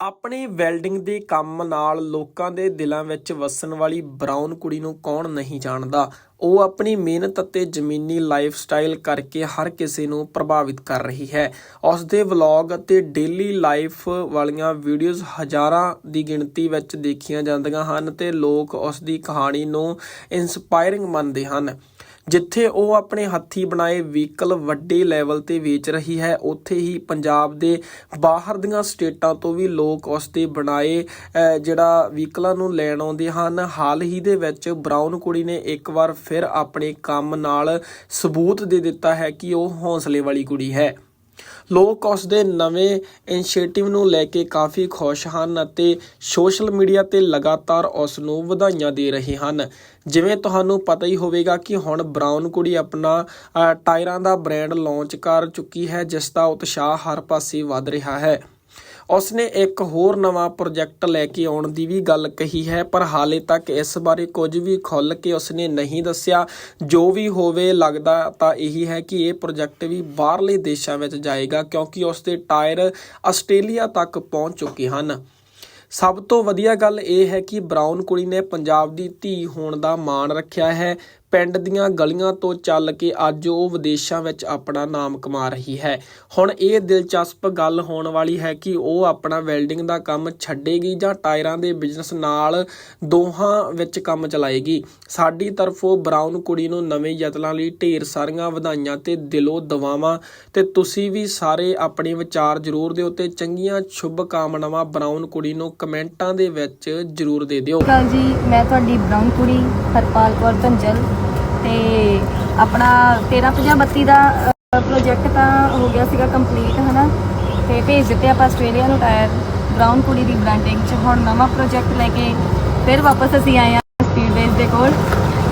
ਆਪਣੀ ਵੈਲਡਿੰਗ ਦੇ ਕੰਮ ਨਾਲ ਲੋਕਾਂ ਦੇ ਦਿਲਾਂ ਵਿੱਚ ਵਸਣ ਵਾਲੀ ਬਰਾਊਨ ਕੁੜੀ ਨੂੰ ਕੌਣ ਨਹੀਂ ਜਾਣਦਾ? ਉਹ ਆਪਣੀ ਮਿਹਨਤ ਅਤੇ ਜ਼ਮੀਨੀ ਲਾਈਫ ਸਟਾਈਲ ਕਰਕੇ ਹਰ ਕਿਸੇ ਨੂੰ ਪ੍ਰਭਾਵਿਤ ਕਰ ਰਹੀ ਹੈ। ਉਸ ਦੇ ਵਲੌਗ ਅਤੇ ਡੇਲੀ ਲਾਈਫ ਵਾਲੀਆਂ ਵੀਡੀਓਜ਼ ਹਜ਼ਾਰਾਂ ਦੀ ਗਿਣਤੀ ਵਿੱਚ ਦੇਖੀਆਂ ਜਾਂਦੀਆਂ ਹਨ ਤੇ ਲੋਕ ਉਸ ਦੀ ਕਹਾਣੀ ਨੂੰ ਇਨਸਪਾਇਰਿੰਗ ਮੰਨਦੇ ਹਨ। ਜਿੱਥੇ ਉਹ ਆਪਣੇ ਹੱਥੀ ਬਣਾਏ ਵਹੀਕਲ ਵੱਡੇ ਲੈਵਲ ਤੇ ਵੇਚ ਰਹੀ ਹੈ, ਉੱਥੇ ਹੀ ਪੰਜਾਬ ਦੇ ਬਾਹਰ ਦੀਆਂ ਸਟੇਟਾਂ ਤੋਂ ਵੀ ਲੋਕ ਉਸ 'ਤੇ ਬਣਾਏ ਜਿਹੜਾ ਵਹੀਕਲਾਂ ਨੂੰ ਲੈਣ ਆਉਂਦੇ ਹਨ। ਹਾਲ ਹੀ ਦੇ ਵਿੱਚ ਬਰਾਊਨ ਕੁੜੀ ਨੇ ਇੱਕ ਵਾਰ ਫਿਰ ਆਪਣੇ ਕੰਮ ਨਾਲ ਸਬੂਤ ਦੇ ਦਿੱਤਾ ਹੈ ਕਿ ਉਹ ਹੌਸਲੇ ਵਾਲੀ ਕੁੜੀ ਹੈ। ਲੋਕ ਉਸ ਦੇ ਨਵੇਂ ਇਨੀਸ਼ੀਏਟਿਵ ਨੂੰ ਲੈ ਕੇ ਕਾਫੀ ਖੁਸ਼ ਹਨ ਅਤੇ ਸੋਸ਼ਲ ਮੀਡੀਆ ਤੇ ਲਗਾਤਾਰ ਉਸ ਨੂੰ ਵਧਾਈਆਂ ਦੇ ਰਹੇ ਹਨ। ਜਿਵੇਂ ਤੁਹਾਨੂੰ ਪਤਾ ਹੀ ਹੋਵੇਗਾ ਕਿ ਹੁਣ ਬਰਾਊਨ ਕੁੜੀ ਆਪਣਾ ਟਾਇਰਾਂ ਦਾ ਬ੍ਰਾਂਡ ਲਾਂਚ ਕਰ ਚੁੱਕੀ ਹੈ, ਜਿਸ ਦਾ ਉਤਸ਼ਾਹ ਹਰ ਪਾਸੇ ਵੱਧ ਰਿਹਾ ਹੈ। ਉਸਨੇ ਇੱਕ ਹੋਰ ਨਵਾਂ ਪ੍ਰੋਜੈਕਟ ਲੈ ਕੇ ਆਉਣ ਦੀ ਵੀ ਗੱਲ ਕਹੀ ਹੈ, ਪਰ ਹਾਲੇ ਤੱਕ ਇਸ ਬਾਰੇ ਕੁਝ ਵੀ ਖੁੱਲ੍ਹ ਕੇ ਉਸਨੇ ਨਹੀਂ ਦੱਸਿਆ। ਜੋ ਵੀ ਹੋਵੇ, ਲੱਗਦਾ ਤਾਂ ਇਹੀ ਹੈ ਕਿ ਇਹ ਪ੍ਰੋਜੈਕਟ ਵੀ ਬਾਹਰਲੇ ਦੇਸ਼ਾਂ ਵਿੱਚ ਜਾਏਗਾ, ਕਿਉਂਕਿ ਉਸ ਦੇ ਟਾਇਰ ਆਸਟ੍ਰੇਲੀਆ ਤੱਕ ਪਹੁੰਚ ਚੁੱਕੇ ਹਨ। ਸਭ ਤੋਂ ਵਧੀਆ ਗੱਲ ਇਹ ਹੈ ਕਿ ਬਰਾਊਨ ਕੁੜੀ ਨੇ ਪੰਜਾਬ ਦੀ ਧੀ ਹੋਣ ਦਾ ਮਾਣ ਰੱਖਿਆ ਹੈ। ਪਿੰਡ ਦੀਆਂ ਗਲੀਆਂ ਤੋਂ ਚੱਲ ਕੇ ਅੱਜ ਉਹ ਵਿਦੇਸ਼ਾਂ ਵਿੱਚ ਆਪਣਾ ਨਾਮ ਕਮਾ ਰਹੀ ਹੈ। ਹੁਣ ਇਹ ਦਿਲਚਸਪ ਗੱਲ ਹੋਣ ਵਾਲੀ ਹੈ ਕਿ ਉਹ ਆਪਣਾ ਵੈਲਡਿੰਗ ਦਾ ਕੰਮ ਛੱਡੇਗੀ ਜਾਂ ਟਾਇਰਾਂ ਦੇ ਬਿਜ਼ਨਸ ਨਾਲ ਦੋਹਾਂ ਵਿੱਚ ਕੰਮ ਚਲਾਏਗੀ। ਸਾਡੀ ਤਰਫੋਂ ਬਰਾਊਨ ਕੁੜੀ ਨੂੰ ਨਵੇਂ ਯਤਨਾਂ ਲਈ ਢੇਰ ਸਾਰੀਆਂ ਵਧਾਈਆਂ ਤੇ ਦਿਲੋਂ ਦੁਆਵਾਂ ਤੇ ਤੁਸੀਂ ਵੀ ਸਾਰੇ ਆਪਣੇ ਵਿਚਾਰ ਜ਼ਰੂਰ ਦਿਓ ਤੇ ਚੰਗੀਆਂ ਸ਼ੁਭ ਕਾਮਨਾਵਾਂ ਬਰਾਊਨ ਕੁੜੀ ਨੂੰ ਕਮੈਂਟਾਂ ਦੇ ਵਿੱਚ ਜ਼ਰੂਰ ਦੇ ਦਿਓ। ਸਤਿ ਜੀ, ਮੈਂ ਤੁਹਾਡੀ ਬਰਾਊਨ ਕੁੜੀ ਹਰਪਾਲ ਕੌਰ ਧੰਜਲ। ਤੇ ਆਪਣਾ 1350 ਦਾ ਪ੍ਰੋਜੈਕਟ ਤਾਂ ਹੋ ਗਿਆ ਸੀਗਾ ਕੰਪਲੀਟ ਹਨਾ? ਤੇ ਭੇਜ ਦਿੱਤੇ ਆਪਾਂ ਆਸਟ੍ਰੇਲੀਆ ਨੂੰ ਟਾਇਰ ਬਰਾਊਨ ਕੁੜੀ ਦੀ ਬ੍ਰਾਂਡਿੰਗ ਚ। ਹੁਣ ਨਵਾਂ ਪ੍ਰੋਜੈਕਟ ਲੈ ਕੇ ਫਿਰ ਵਾਪਸ ਅਸੀਂ ਆਏ ਆ ਸਪੀਡ ਬੇਸ ਦੇ ਕੋਲ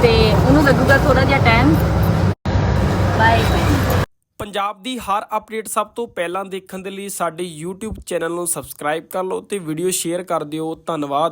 ਤੇ ਉਹਨੂੰ ਲੱਗੂਗਾ ਥੋੜਾ ਜਿਹਾ ਟਾਈਮ ਬਾਏ ਪੰਜਾਬ ਦੀ ਹਰ ਅਪਡੇਟ ਸਭ ਤੋਂ ਪਹਿਲਾਂ ਦੇਖਣ ਦੇ ਲਈ ਸਾਡੇ YouTube ਚੈਨਲ ਨੂੰ ਸਬਸਕ੍ਰਾਈਬ ਕਰ ਲਓ ਤੇ ਵੀਡੀਓ ਸ਼ੇਅਰ ਕਰ ਦਿਓ। ਧੰਨਵਾਦ।